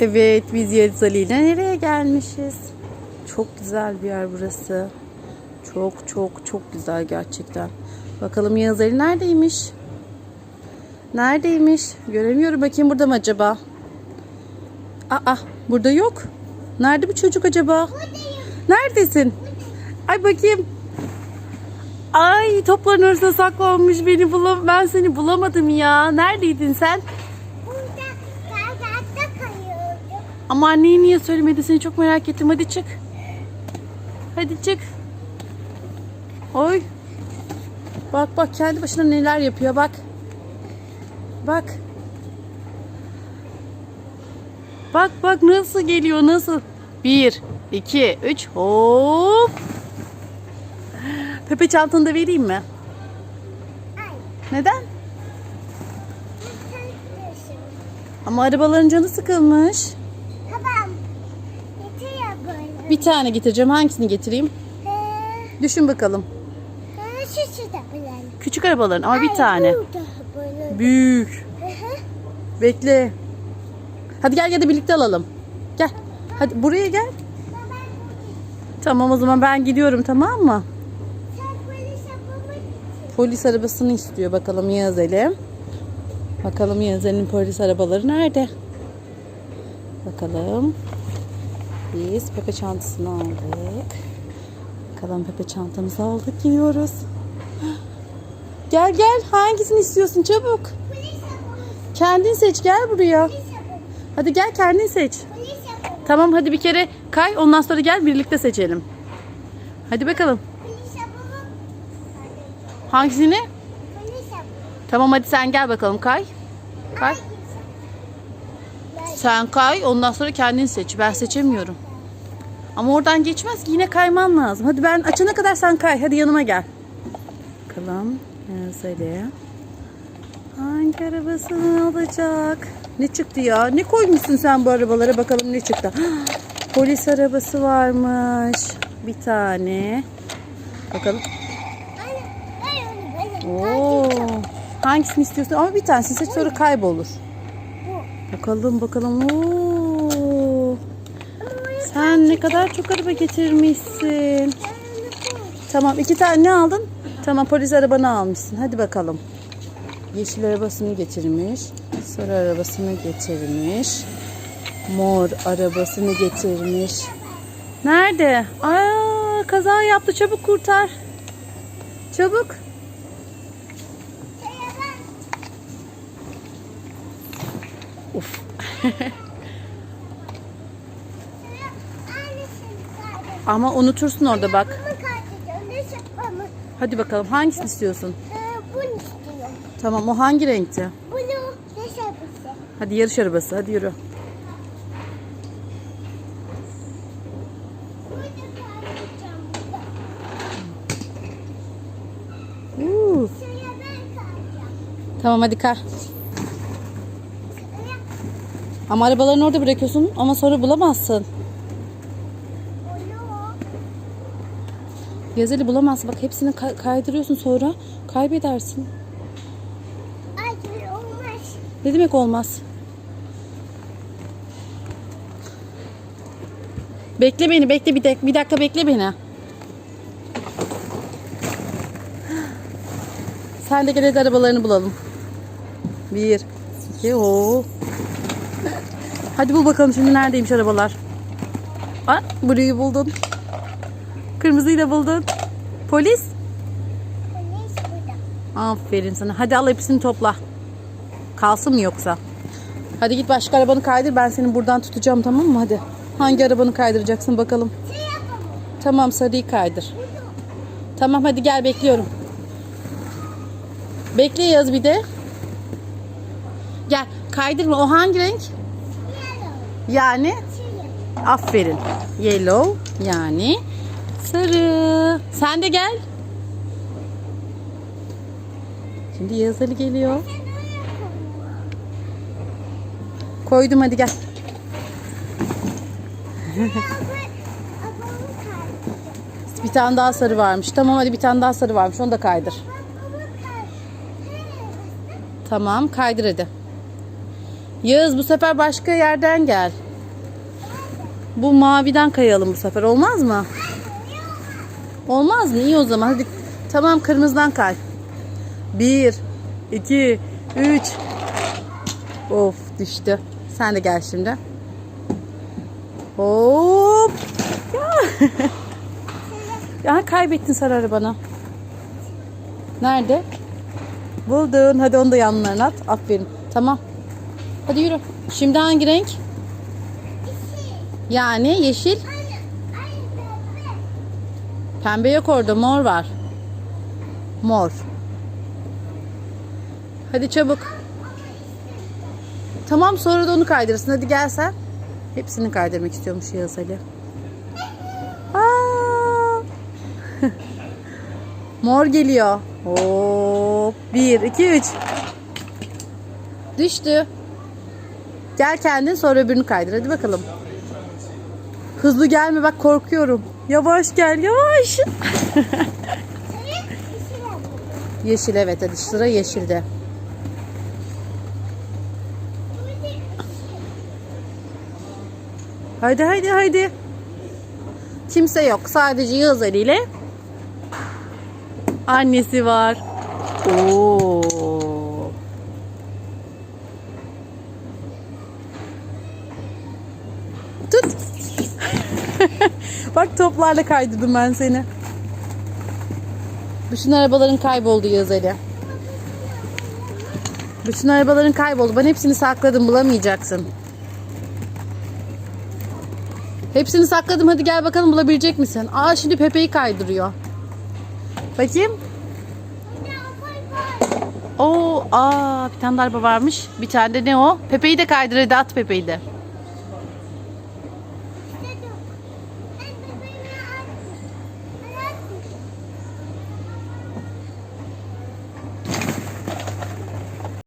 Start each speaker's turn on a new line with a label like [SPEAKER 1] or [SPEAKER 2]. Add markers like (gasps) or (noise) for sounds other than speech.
[SPEAKER 1] Evet biz Yeliz nereye gelmişiz? Çok güzel bir yer burası. Çok çok çok güzel gerçekten. Bakalım Ali neredeymiş? Neredeymiş? Göremiyorum. Bakayım burada mı acaba? Aa burada yok. Nerede bu çocuk acaba? Neredesin? Ay bakayım. Ay topların arasında saklanmış beni bulam ben seni bulamadım ya. Neredeydin sen? Ama anneye niye söylemedi seni çok merak ettim. Hadi çık. Hadi çık. Oy. Bak bak kendi başına neler yapıyor bak. Bak. Bak bak nasıl geliyor nasıl. Bir, iki, üç, hop. Pepe çantanı da vereyim mi? Neden? Ama arabaların canı sıkılmış. Bir tane getireceğim. Hangisini getireyim?
[SPEAKER 2] Ee,
[SPEAKER 1] Düşün bakalım.
[SPEAKER 2] ee.
[SPEAKER 1] Küçük arabaların ama bir tane. Büyük. Bekle. Hadi gel ya da birlikte alalım. Gel. Hadi buraya gel. Tamam o zaman ben gidiyorum tamam mı?
[SPEAKER 2] polis
[SPEAKER 1] arabasını istiyor bakalım Yağız Ali. Bakalım Yağız Ali'nin polis arabaları nerede? Bakalım. Biz Pepe çantasını aldık. Bakalım Pepe çantamızı aldık gidiyoruz. Gel gel hangisini istiyorsun çabuk. Kendin seç gel buraya. Hadi gel kendin seç. Tamam hadi bir kere kay ondan sonra gel birlikte seçelim. Hadi bakalım. Hangisini? Tamam hadi sen gel bakalım kay. Kay. Sen kay ondan sonra kendin seç. Ben seçemiyorum. Ama oradan geçmez ki yine kayman lazım. Hadi ben açana kadar sen kay. Hadi yanıma gel. Bakalım. Söyle. Hangi arabasını alacak? Ne çıktı ya? Ne koymuşsun sen bu arabalara? Bakalım ne çıktı. (gasps) Polis arabası varmış. Bir tane. Bakalım. Oo. Hangisini istiyorsun? Ama bir tanesini seç sonra kaybolur. Bakalım bakalım. Oo. Sen ne kadar çok araba getirmişsin. Tamam iki tane ne aldın? Tamam polis arabanı almışsın. Hadi bakalım. Yeşil arabasını getirmiş. Sarı arabasını getirmiş. Mor arabasını getirmiş. Nerede? Aa kaza yaptı. Çabuk kurtar. Çabuk. Uf. (laughs) Ama unutursun orada bak. Hadi bakalım hangisini istiyorsun?
[SPEAKER 2] Bunu istiyorum.
[SPEAKER 1] Tamam o hangi renkti?
[SPEAKER 2] Bunu ne yapısı?
[SPEAKER 1] Hadi yarış arabası hadi yürü. Tamam hadi kar. Ama arabalarını orada bırakıyorsun ama sonra bulamazsın. Yazeli bulamazsın. Bak hepsini ka- kaydırıyorsun sonra kaybedersin.
[SPEAKER 2] Ay böyle olmaz.
[SPEAKER 1] Ne demek olmaz? Bekle beni, bekle bir dakika, bir dakika bekle beni. Sen de gel arabalarını bulalım. Bir, iki, o. Hadi bul bakalım şimdi neredeymiş arabalar. Aa, Blue'yu buldun. Kırmızıyı da buldun. Polis.
[SPEAKER 2] Polis burada.
[SPEAKER 1] Aferin sana. Hadi al hepsini topla. Kalsın mı yoksa? Hadi git başka arabanı kaydır. Ben seni buradan tutacağım tamam mı? Hadi. Hangi arabanı kaydıracaksın bakalım.
[SPEAKER 2] Şey.
[SPEAKER 1] Tamam sarıyı kaydır. Tamam hadi gel bekliyorum. Bekle yaz bir de. Gel kaydırma. O hangi renk? Yani aferin. Yellow yani sarı. Sen de gel. Şimdi Yağız Ali geliyor. Koydum hadi gel. (laughs) Bir tane daha sarı varmış. Tamam hadi bir tane daha sarı varmış. Onu da kaydır. Tamam kaydır hadi. Yağız bu sefer başka yerden gel. Bu maviden kayalım bu sefer olmaz mı? Olmaz mı? İyi o zaman. Hadi tamam kırmızıdan kay. Bir, iki, üç. Of düştü. Sen de gel şimdi. Hop. Ya. (laughs) ya kaybettin sarı arabanı. Nerede? Buldun. Hadi onu da yanlarına at. Aferin. Tamam. Hadi yürü. Şimdi hangi renk? Yani yeşil. Pembe yok orada. Mor var. Mor. Hadi çabuk. Tamam sonra da onu kaydırırsın. Hadi gel sen. Hepsini kaydırmak istiyormuş Yağız Ali. (laughs) Mor geliyor. Hop. Bir, iki, üç. Düştü. Gel kendin sonra öbürünü kaydır. Hadi bakalım. Hızlı gelme bak korkuyorum. Yavaş gel yavaş. (laughs) Yeşil evet hadi sıra yeşilde. Haydi haydi haydi. Kimse yok. Sadece Yağız Ali ile annesi var. Oo. Tut. Bak toplarla kaydırdım ben seni. Bütün arabaların kayboldu Yağız Ali. Bütün arabaların kayboldu. Ben hepsini sakladım bulamayacaksın. Hepsini sakladım. Hadi gel bakalım bulabilecek misin? Aa şimdi Pepe'yi kaydırıyor. Bakayım. Oo, aa bir tane de araba varmış. Bir tane de ne o? Pepe'yi de kaydır hadi at Pepe'yi de.